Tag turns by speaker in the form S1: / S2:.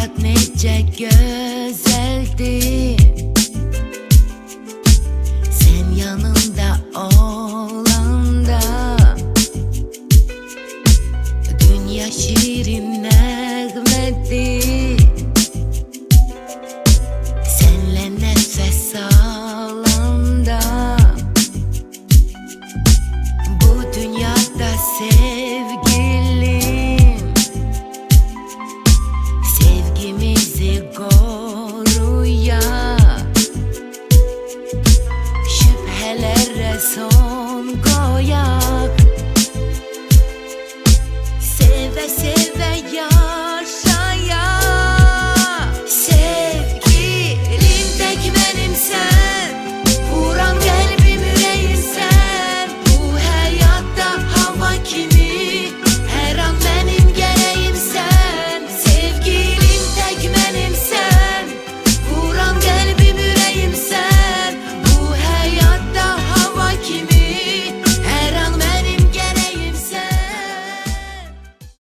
S1: hayat nece güzeldi. Sen yanımda olanda Dünya şirin son